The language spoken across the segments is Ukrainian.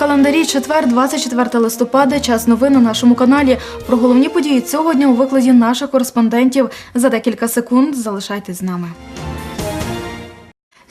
календарі четвер, 24 листопада. Час новин на нашому каналі. Про головні події цього дня у викладі наших кореспондентів. За декілька секунд залишайтесь з нами.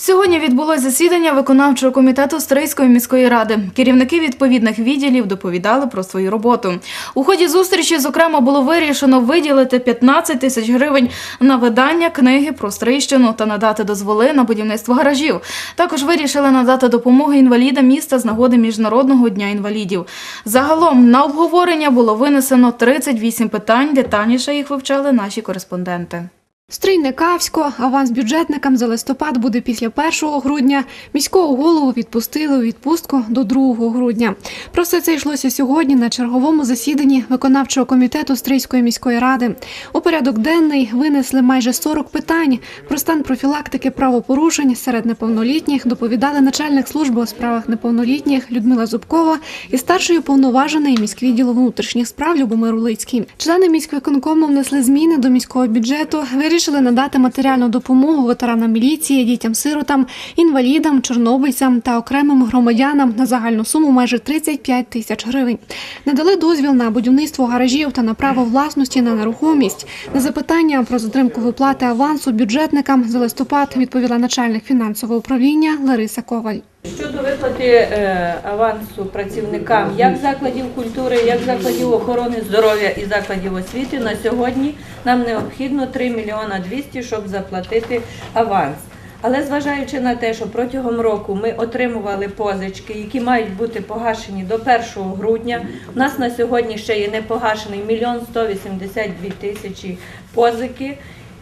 Сьогодні відбулось засідання виконавчого комітету Стрийської міської ради. Керівники відповідних відділів доповідали про свою роботу. У ході зустрічі, зокрема, було вирішено виділити 15 тисяч гривень на видання книги про Стрийщину та надати дозволи на будівництво гаражів. Також вирішили надати допомогу інвалідам міста з нагоди Міжнародного дня інвалідів. Загалом на обговорення було винесено 38 питань. Детальніше їх вивчали наші кореспонденти. Стрійникавсько, аванс бюджетникам за листопад буде після 1 грудня. Міського голову відпустили у відпустку до 2 грудня. Про все це йшлося сьогодні на черговому засіданні виконавчого комітету Стрийської міської ради. У порядок денний винесли майже 40 питань. Про стан профілактики правопорушень серед неповнолітніх доповідали начальник служби у справах неповнолітніх Людмила Зубкова і старший уповноважений міськвідділу внутрішніх справ Любомир Улицький. Члени міськвиконкому внесли зміни до міського бюджету. Вирішили надати матеріальну допомогу ветеранам міліції, дітям-сиротам, інвалідам, чорнобильцям та окремим громадянам на загальну суму майже 35 тисяч гривень. Надали дозвіл на будівництво гаражів та на право власності на нерухомість. На запитання про затримку виплати авансу бюджетникам за листопад відповіла начальник фінансового управління Лариса Коваль. Щодо виплати е, авансу працівникам як закладів культури, як закладів охорони здоров'я і закладів освіти, на сьогодні нам необхідно 3 мільйона 200, щоб заплатити аванс. Але зважаючи на те, що протягом року ми отримували позички, які мають бути погашені до 1 грудня, у нас на сьогодні ще є не погашений мільйон 182 тисячі позики.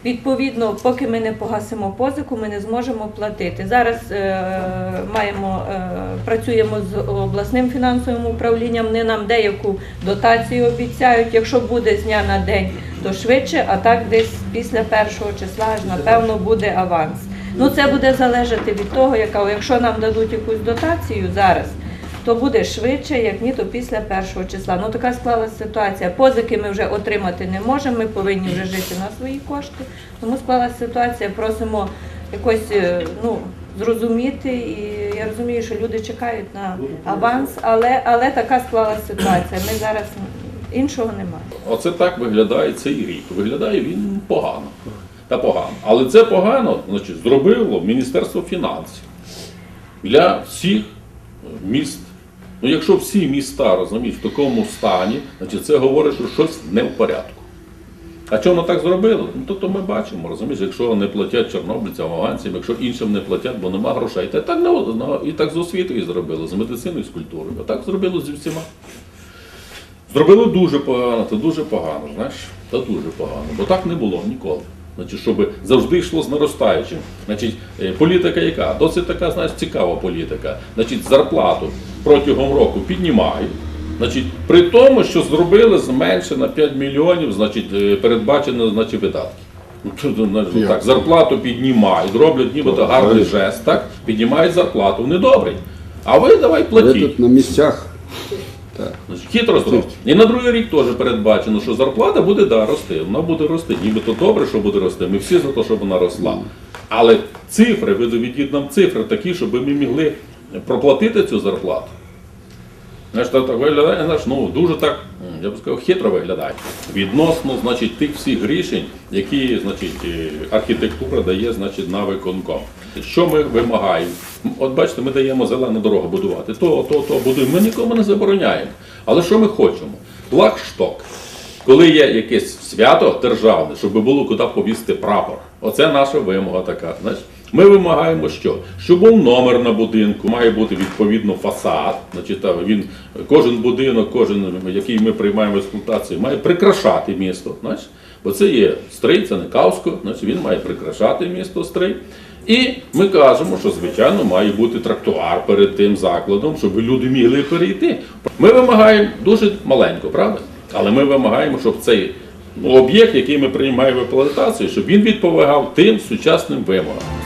Відповідно, поки ми не погасимо позику, ми не зможемо платити. Зараз е, маємо е, працюємо з обласним фінансовим управлінням. Вони нам деяку дотацію обіцяють. Якщо буде з дня на день, то швидше, а так десь після першого числа аж напевно буде аванс. Ну це буде залежати від того, яка якщо нам дадуть якусь дотацію зараз. То буде швидше, як ні, то після першого числа. Ну така склалася ситуація. Позики ми вже отримати не можемо. Ми повинні вже жити на свої кошти. Тому склалася ситуація. Просимо якось е, ну зрозуміти. І я розумію, що люди чекають на аванс, але але така склалася ситуація. Ми зараз іншого немає. Оце так виглядає цей рік. Виглядає він погано. Та погано. Але це погано значить, зробило Міністерство фінансів для всіх міст. Ну, якщо всі міста розуміють в такому стані, значить це говорить, що щось не в порядку. А чому так зробило? Ну, то, то ми бачимо, розумієш, якщо не платять чорнобильцям, афганцям, якщо іншим не платять, бо нема грошей. Та так, не, і так з освітою зробили, з медициною, з культурою. А так зробили зі всіма. Зробили дуже погано, це дуже погано, знаєш, це дуже погано. Бо так не було ніколи. Значить, щоб завжди йшло з наростаючим. Значить, е, політика яка? Досить така, знаєш, цікава політика. Значить, зарплату протягом року піднімають. Значить, при тому, що зробили зменше на 5 мільйонів, значить, е, передбачено значить, видатки. Ну, так, зарплату піднімають, роблять нібито гарний жест, так? Піднімають зарплату. Добрі. А ви давай Ви тут на місцях. Хитро зроблено. І на другий рік теж передбачено, що зарплата буде да, рости. Вона буде рости. Нібито добре, що буде рости. Ми всі за те, щоб вона росла. Але цифри, ви доведіть нам цифри такі, щоб ми могли проплатити цю зарплату. Знаєш, так, виглядає, знаєш, ну, дуже так, я б сказав, хитро виглядає. Відносно значить, тих всіх рішень, які значить, е, архітектура дає значить, на виконком. Що ми вимагаємо? От бачите, ми даємо зелену дорогу будувати. То, то, то будуємо. Ми нікому не забороняємо. Але що ми хочемо? Флагшток. Коли є якесь свято державне, щоб було куди повісти прапор. Оце наша вимога така. Знаєш? Ми вимагаємо що? Щоб був номер на будинку, має бути відповідно фасад. Значить, він, кожен будинок, кожен, який ми приймаємо в експлуатацію, має прикрашати місто. Знаєш? Бо це є стрий, це не Кавсько, значить він має прикрашати місто стрий. І ми кажемо, що звичайно має бути трактуар перед тим закладом, щоб люди могли перейти. Ми вимагаємо дуже маленько, правда? Але ми вимагаємо, щоб цей об'єкт, який ми приймаємо в експлуатацію, щоб він відповідав тим сучасним вимогам.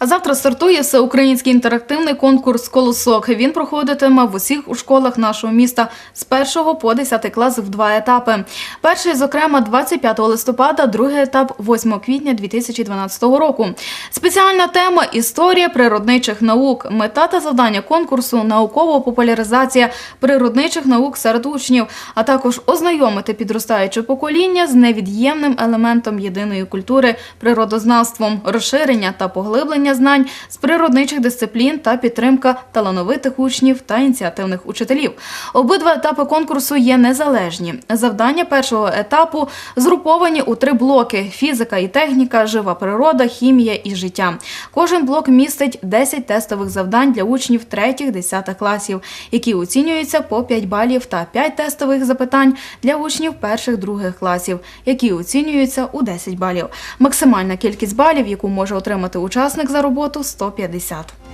А завтра стартує всеукраїнський інтерактивний конкурс Колосок. Він проходитиме в усіх у школах нашого міста з 1 по 10 клас в два етапи. Перший, зокрема, 25 листопада, другий етап 8 квітня 2012 року. Спеціальна тема історія природничих наук. Мета та завдання конкурсу наукова популяризація природничих наук серед учнів, а також ознайомити підростаюче покоління з невід'ємним елементом єдиної культури природознавством, розширення та поглиблення знань з природничих дисциплін та підтримка талановитих учнів та ініціативних учителів. Обидва етапи конкурсу є незалежні. Завдання першого етапу згруповані у три блоки: фізика і техніка, жива природа, хімія і життя. Кожен блок містить 10 тестових завдань для учнів 3-10 класів, які оцінюються по 5 балів, та 5 тестових запитань для учнів перших-других класів, які оцінюються у 10 балів. Максимальна кількість балів, яку може отримати учасник за роботу 150.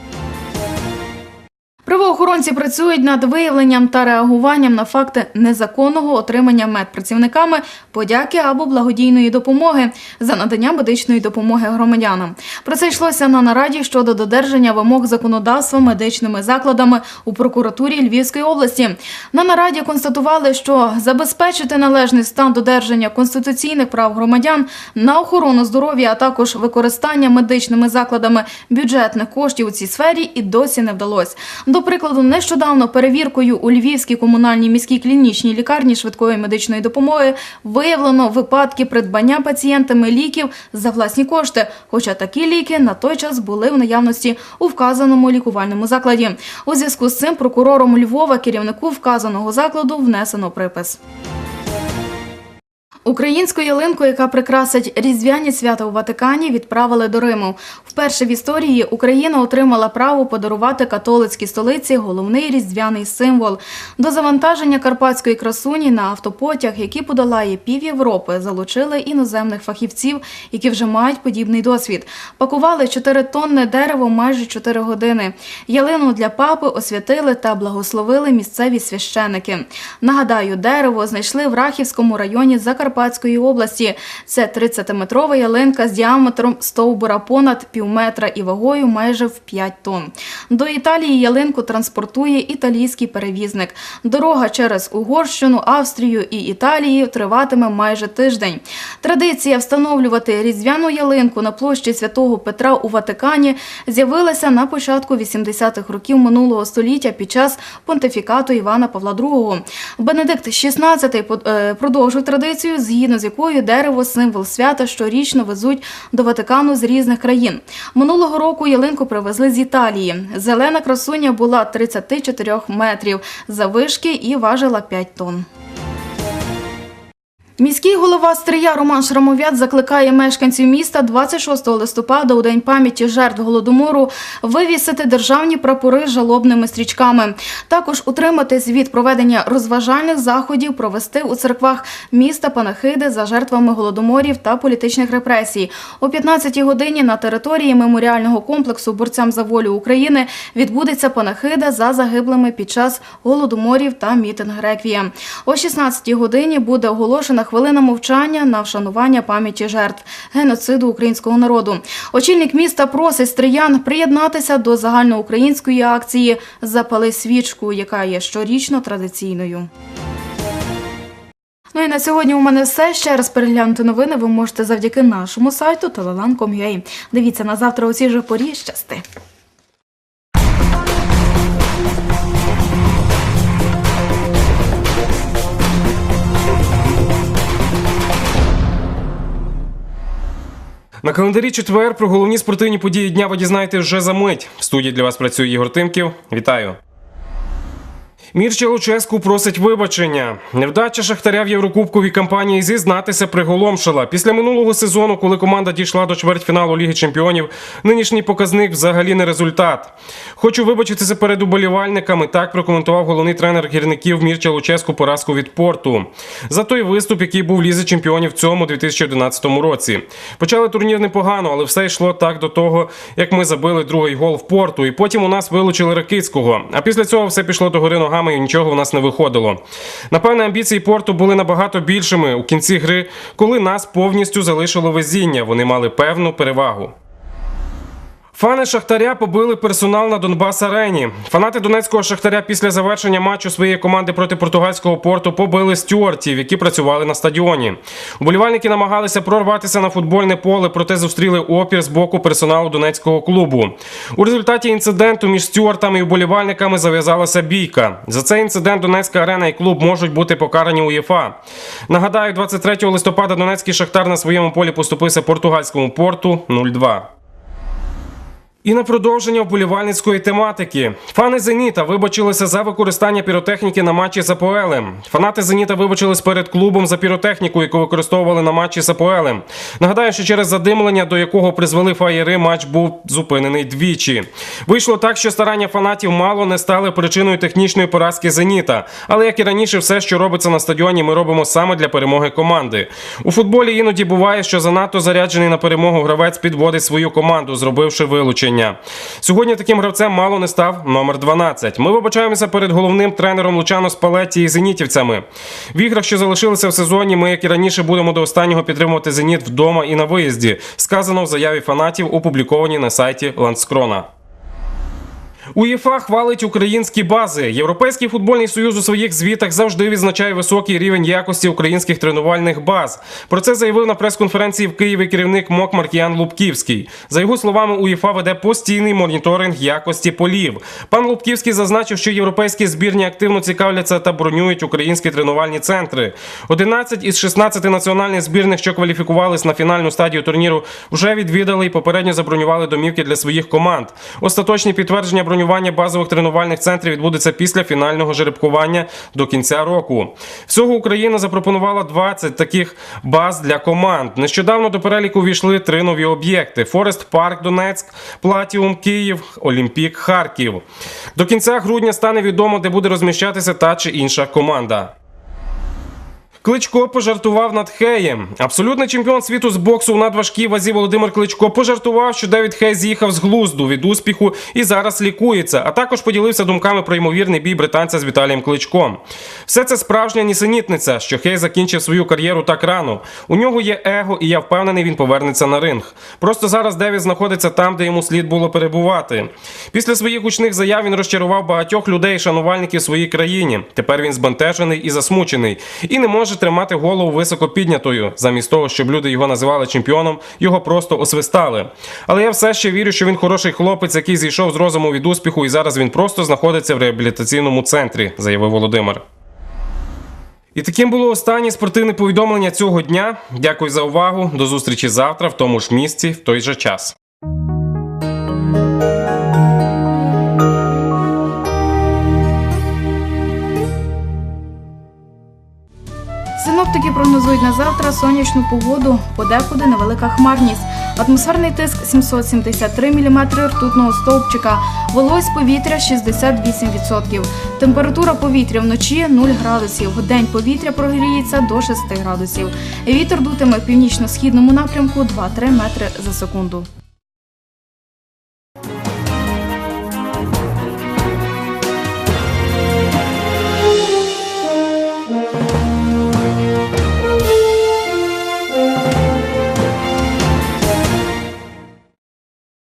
Правоохоронці працюють над виявленням та реагуванням на факти незаконного отримання медпрацівниками подяки або благодійної допомоги за надання медичної допомоги громадянам. Про це йшлося на нараді щодо додержання вимог законодавства медичними закладами у прокуратурі Львівської області. На нараді констатували, що забезпечити належний стан додержання конституційних прав громадян на охорону здоров'я, а також використання медичними закладами бюджетних коштів у цій сфері і досі не вдалося. До прикладу, нещодавно перевіркою у Львівській комунальній міській клінічній лікарні швидкої медичної допомоги виявлено випадки придбання пацієнтами ліків за власні кошти. Хоча такі ліки на той час були в наявності у вказаному лікувальному закладі. У зв'язку з цим прокурором Львова керівнику вказаного закладу внесено припис. Українську ялинку, яка прикрасить різдвяні свята у Ватикані, відправили до Риму. Вперше в історії Україна отримала право подарувати католицькій столиці головний різдвяний символ. До завантаження карпатської красуні на автопотяг, який подолає пів Європи, залучили іноземних фахівців, які вже мають подібний досвід. Пакували 4 тонни дерева майже 4 години. Ялину для папи освятили та благословили місцеві священики. Нагадаю, дерево знайшли в Рахівському районі Закарпатської області. Це 30-метрова ялинка з діаметром стовбура понад півметра і вагою майже в 5 тонн. До Італії ялинку транспортує італійський перевізник. Дорога через Угорщину, Австрію і Італію триватиме майже тиждень. Традиція встановлювати різдвяну ялинку на площі святого Петра у Ватикані з'явилася на початку 80-х років минулого століття під час понтифікату Івана Павла II. Бенедикт XVI е, продовжив традицію, згідно з якою дерево символ свята щорічно везуть до Ватикану з різних країн. Минулого року ялинку привезли з Італії. Зелена красуня була 34 метрів завишки і важила 5 тонн. Міський голова Стрия Роман Шрамовят закликає мешканців міста 26 листопада у день пам'яті жертв голодомору вивісити державні прапори з жалобними стрічками. Також утриматись від проведення розважальних заходів, провести у церквах міста панахиди за жертвами голодоморів та політичних репресій. О 15 годині на території меморіального комплексу борцям за волю України відбудеться панахида за загиблими під час голодоморів та мітинг реквієм. О 16 годині буде оголошена хвилина мовчання на вшанування пам'яті жертв геноциду українського народу. Очільник міста просить стриян приєднатися до загальноукраїнської акції Запали свічку, яка є щорічно традиційною. Ну і на сьогодні у мене все. Ще раз переглянути новини ви можете завдяки нашому сайту telelan.com.ua. Дивіться на завтра у цій же порі. Щасти! На календарі четвер про головні спортивні події дня ви дізнаєтесь вже за мить. В студії для вас працює Ігор Тимків. Вітаю. Мірча Луческу просить вибачення. Невдача Шахтаря в Єврокубковій кампанії зізнатися приголомшила. Після минулого сезону, коли команда дійшла до чвертьфіналу Ліги Чемпіонів, нинішній показник взагалі не результат. Хочу вибачитися перед уболівальниками. Так прокоментував головний тренер гірників Мірча Луческу поразку від порту. За той виступ, який був в Лізі Чемпіонів в цьому 2011 році. Почали турнір непогано, але все йшло так до того, як ми забили другий гол в порту. І потім у нас вилучили Ракицького. А після цього все пішло до гори ногами і нічого в нас не виходило. Напевне, амбіції порту були набагато більшими у кінці гри, коли нас повністю залишило везіння. Вони мали певну перевагу. Фани Шахтаря побили персонал на Донбас Арені. Фанати донецького Шахтаря після завершення матчу своєї команди проти португальського порту побили стюартів, які працювали на стадіоні. Уболівальники намагалися прорватися на футбольне поле, проте зустріли опір з боку персоналу донецького клубу. У результаті інциденту між стюартами і уболівальниками зав'язалася бійка. За цей інцидент Донецька арена і клуб можуть бути покарані УЄФА. Нагадаю, 23 листопада Донецький Шахтар на своєму полі поступився португальському порту 0-2. І на продовження вболівальницької тематики. Фани Зеніта вибачилися за використання піротехніки на матчі з АПОЕЛем. Фанати Зеніта вибачились перед клубом за піротехніку, яку використовували на матчі з АПОЕЛем. Нагадаю, що через задимлення, до якого призвели фаєри, матч був зупинений двічі. Вийшло так, що старання фанатів мало не стали причиною технічної поразки Зеніта. Але як і раніше, все, що робиться на стадіоні, ми робимо саме для перемоги команди. У футболі іноді буває, що занадто заряджений на перемогу гравець підводить свою команду, зробивши вилучення. Сьогодні таким гравцем мало не став номер 12. Ми вибачаємося перед головним тренером Лучано Спалетті і зенітівцями. В іграх, що залишилися в сезоні, ми, як і раніше, будемо до останнього підтримувати зеніт вдома і на виїзді. Сказано в заяві фанатів, опублікованій на сайті Ландскрона. УЄФА хвалить українські бази. Європейський футбольний союз у своїх звітах завжди відзначає високий рівень якості українських тренувальних баз. Про це заявив на прес-конференції в Києві керівник МОК Маркіян Лубківський. За його словами, УЄФА веде постійний моніторинг якості полів. Пан Лубківський зазначив, що європейські збірні активно цікавляться та бронюють українські тренувальні центри. 11 із 16 національних збірних, що кваліфікувались на фінальну стадію турніру, вже відвідали і попередньо забронювали домівки для своїх команд. Остаточні підтвердження бронювання базових тренувальних центрів відбудеться після фінального жеребкування до кінця року. Всього Україна запропонувала 20 таких баз для команд. Нещодавно до переліку війшли три нові об'єкти: Форест Парк Донецьк, Платіум Київ, Олімпік Харків. До кінця грудня стане відомо, де буде розміщатися та чи інша команда. Кличко пожартував над Хеєм. Абсолютний чемпіон світу з боксу у надважкій вазі Володимир Кличко пожартував, що Девід Хей з'їхав з глузду від успіху і зараз лікується. А також поділився думками про ймовірний бій британця з Віталієм Кличком. Все це справжня нісенітниця, що Хей закінчив свою кар'єру так рано. У нього є его, і я впевнений, він повернеться на ринг. Просто зараз Девід знаходиться там, де йому слід було перебувати. Після своїх гучних заяв він розчарував багатьох людей, шанувальників в своїй країні. Тепер він збентежений і засмучений, і не може тримати голову високо піднятою. Замість того, щоб люди його називали чемпіоном, його просто освистали. Але я все ще вірю, що він хороший хлопець, який зійшов з розуму від успіху, і зараз він просто знаходиться в реабілітаційному центрі, заявив Володимир. І таким було останнє спортивне повідомлення цього дня. Дякую за увагу. До зустрічі завтра в тому ж місці, в той же час. Синоптики прогнозують на завтра сонячну погоду, подекуди невелика хмарність. Атмосферний тиск 773 мм ртутного стовпчика, вологість повітря 68%. Температура повітря вночі 0 градусів. Вдень повітря прогріється до 6 градусів. Вітер дутиме в північно-східному напрямку 2-3 метри за секунду.